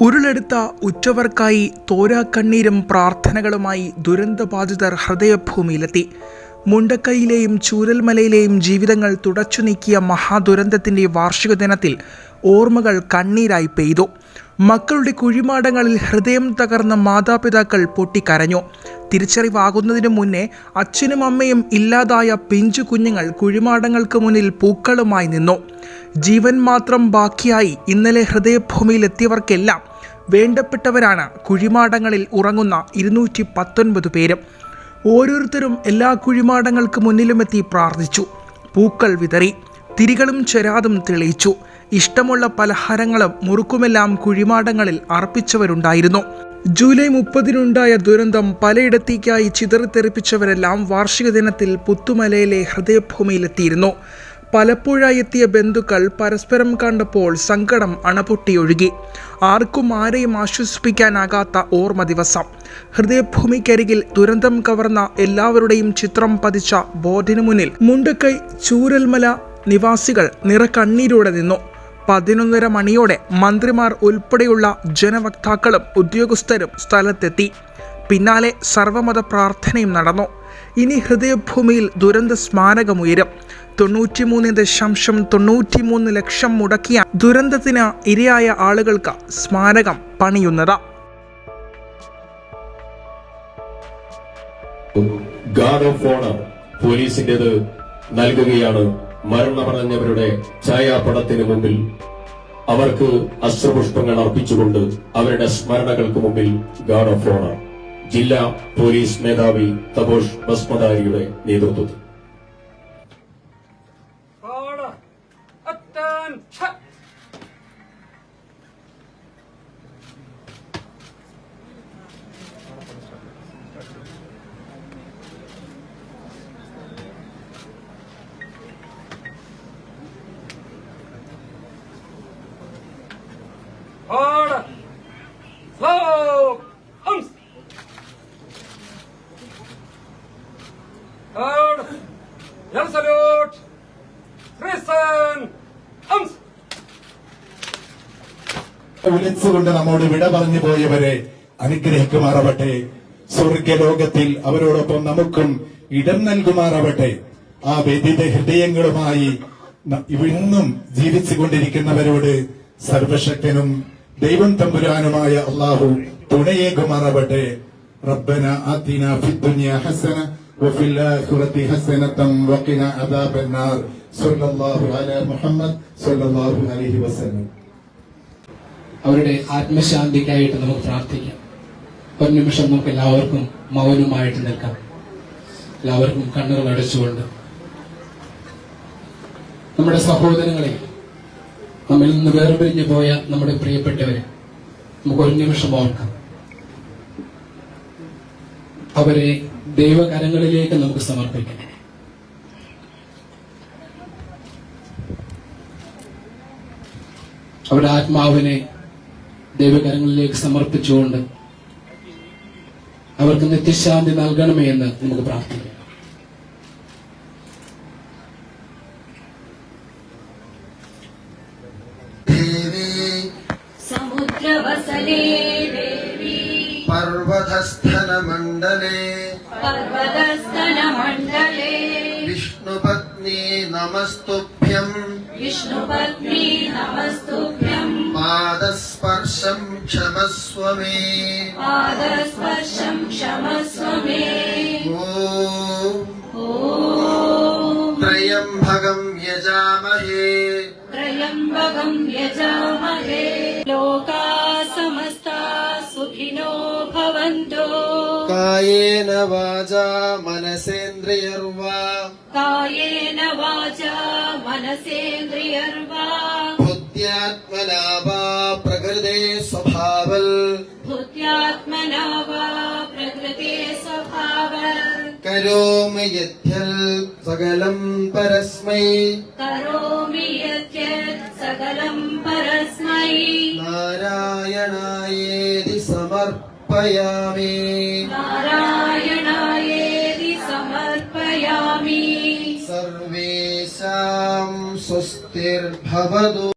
ഉരുളെടുത്ത ഉറ്റവർക്കായി തോരാക്കണ്ണീരും പ്രാർത്ഥനകളുമായി ദുരന്തബാധിതർ ഹൃദയഭൂമിയിലെത്തി. മുണ്ടക്കൈയിലെയും ചൂരൽമലയിലെയും ജീവിതങ്ങൾ തുടച്ചു നീക്കിയ മഹാദുരന്തത്തിന്റെ വാർഷിക ദിനത്തിൽ ഓർമ്മകൾ കണ്ണീരായി പെയ്തു. മക്കളുടെ കുഴിമാടങ്ങളിൽ ഹൃദയം തകർന്ന മാതാപിതാക്കൾ പൊട്ടിക്കരഞ്ഞു. തിരിച്ചറിവാകുന്നതിനു മുന്നേ അച്ഛനും അമ്മയും ഇല്ലാതായ പിഞ്ചു കുഞ്ഞുങ്ങൾ കുഴിമാടങ്ങൾക്ക് മുന്നിൽ പൂക്കളുമായി നിന്നു. ജീവൻ മാത്രം ബാക്കിയായി ഇന്നലെ ഹൃദയഭൂമിയിലെത്തിയവർക്കെല്ലാം വേണ്ടപ്പെട്ടവരാണ് കുഴിമാടങ്ങളിൽ ഉറങ്ങുന്ന ഇരുന്നൂറ്റി പത്തൊൻപത് പേരും. ഓരോരുത്തരും എല്ലാ കുഴിമാടങ്ങൾക്ക് മുന്നിലുമെത്തി പ്രാർത്ഥിച്ചു. പൂക്കൾ വിതറി തിരികളും ചെരാതും തെളിയിച്ചു. ഇഷ്ടമുള്ള പലഹാരങ്ങളും മുറുക്കുമെല്ലാം കുഴിമാടങ്ങളിൽ അർപ്പിച്ചവരുണ്ടായിരുന്നു. ജൂലൈ മുപ്പതിനുണ്ടായ ദുരന്തം പലയിടത്തേക്കായി ചിതറിത്തെറിപ്പിച്ചവരെല്ലാം വാർഷിക ദിനത്തിൽ പുത്തുമലയിലെ ഹൃദയഭൂമിയിലെത്തിയിരുന്നു. പലപ്പോഴായി എത്തിയ ബന്ധുക്കൾ പരസ്പരം കണ്ടപ്പോൾ സങ്കടം അണപൊട്ടിയൊഴുകി. ആർക്കും ആരെയും ആശ്വസിപ്പിക്കാനാകാത്ത ഓർമ്മ ദിവസം. ഹൃദയഭൂമിക്കരികിൽ ദുരന്തം കവർന്ന എല്ലാവരുടെയും ചിത്രം പതിച്ച ബോർഡിനു മുന്നിൽ മുണ്ടക്കൈ ചൂരൽമല നിവാസികൾ നിറക്കണ്ണീരോടെ നിന്നു. പതിനൊന്നര മണിയോടെ മന്ത്രിമാർ ഉൾപ്പെടെയുള്ള ജനവക്താക്കളും ഉദ്യോഗസ്ഥരും സ്ഥലത്തെത്തി. പിന്നാലെ സർവമത പ്രാർത്ഥനയും നടന്നു. ഇനി ഹൃദയഭൂമിയിൽ ദുരന്ത സ്മാരകമുയരും തൊണ്ണൂറ്റിമൂന്ന് ദശാംശം തൊണ്ണൂറ്റിമൂന്ന് ലക്ഷം മുടക്കിയ ദുരന്തത്തിന് ഇരയായ ആളുകൾക്ക് സ്മാരകം പണിയുന്നത്. ഗാർഡ് ഓഫ് ഓണർ നൽകുകയാണ് മരണമടഞ്ഞവരുടെ ഛായാപടത്തിന് മുമ്പിൽ. അവർക്ക് അശ്രപുഷ്പങ്ങൾ അർപ്പിച്ചുകൊണ്ട് അവരുടെ സ്മരണകൾക്ക് മുമ്പിൽ ഗാർഡ് ഓഫ് ഓണർ ജില്ലാ പോലീസ് മേധാവി തപോഷ് ബസ്മദാരിയുടെ നേതൃത്വത്തിൽ. 참, വിളിച്ചുകൊണ്ട് നമ്മോട് വിട പറഞ്ഞു പോയവരെ അനുഗ്രഹിക്കുമാറാവട്ടെ സ്വർഗലോകത്തിൽ അവരോടൊപ്പം നമുക്കും ഇടം നൽകുമാറാവട്ടെ ആ വ്യതിത ഹൃദയങ്ങളുമായി ന- ഇന്നും ജീവിച്ചുകൊണ്ടിരിക്കുന്നവരോട് സർവശക്തനും ദൈവം തമ്പുരാനുമായ അള്ളാഹു തുണയേകുമാറാവട്ടെ റബ്ബന ആതിന ഫിദ്ദുനിയ ഹസന وفي الآخرة حسنة وقنا عذاب النار صلى الله على محمد صلى الله عليه وسلم അവരുടെ ആത്മശാന്തിക്കായിട്ട് നമുക്ക് പ്രാർത്ഥിക്കാം. ഒരു നിമിഷം നമുക്ക് എല്ലാവർക്കും മൗനമായിട്ട് നിൽക്കാം. എല്ലാവർക്കും കണ്ണുകൾ അടച്ചുകൊണ്ട്. നമ്മുടെ സഹോദരങ്ങളെ നമ്മിൽ നിന്ന് വേർപിരിഞ്ഞു പോയ നമ്മുടെ പ്രിയപ്പെട്ടവരെ നമുക്ക് ഒരു നിമിഷം ഓർക്കാം. അവരെ ദൈവകരങ്ങളിലേക്ക് നമുക്ക് സമർപ്പിക്കാം. അവരുടെ ആത്മാവിനെ ദൈവകരങ്ങളിലേക്ക് സമർപ്പിച്ചുകൊണ്ട് അവർക്ക് നിത്യശാന്തി നൽകണമേ എന്ന് നമുക്ക് പ്രാർത്ഥിക്കാം समुद्रवसने देवी पर्वतस्थनमण्डले पर्वतस्तनमण्डले विष्णुपत्नी नमस्तुभ्यम् विष्णुपत्नी नमस्तुभ्यम् पादस्पर्शम् क्षमस्व मे पादस्पर्शम् क्षमस्व मे ॐ ॐ त्र्यम्बकम् यजामहे त्र्यम्बकम् यजामहे लोका समस्ता सुखिनो भवन्तु कायेन वाचा मनसेन्द्रियर्वा कायेन वाचा मनसेन्द्रियर्वा ഭൂത്യാത്മനാ വാ പ്രകൃതേ സ്വഭാവൽ ഭൂത്യാത്മനാ വാ പ്രകൃതേ സ്വഭാവൽ കരോമി യത്യൽ സകലം പരസ്മൈ കരോമി യത്യൽ സകലം പരസ്മൈ നാരായണായേതി സമർപ്പയാമി സമർപ്പയാമി സർവേഷാം സ്വസ്തിർഭവതു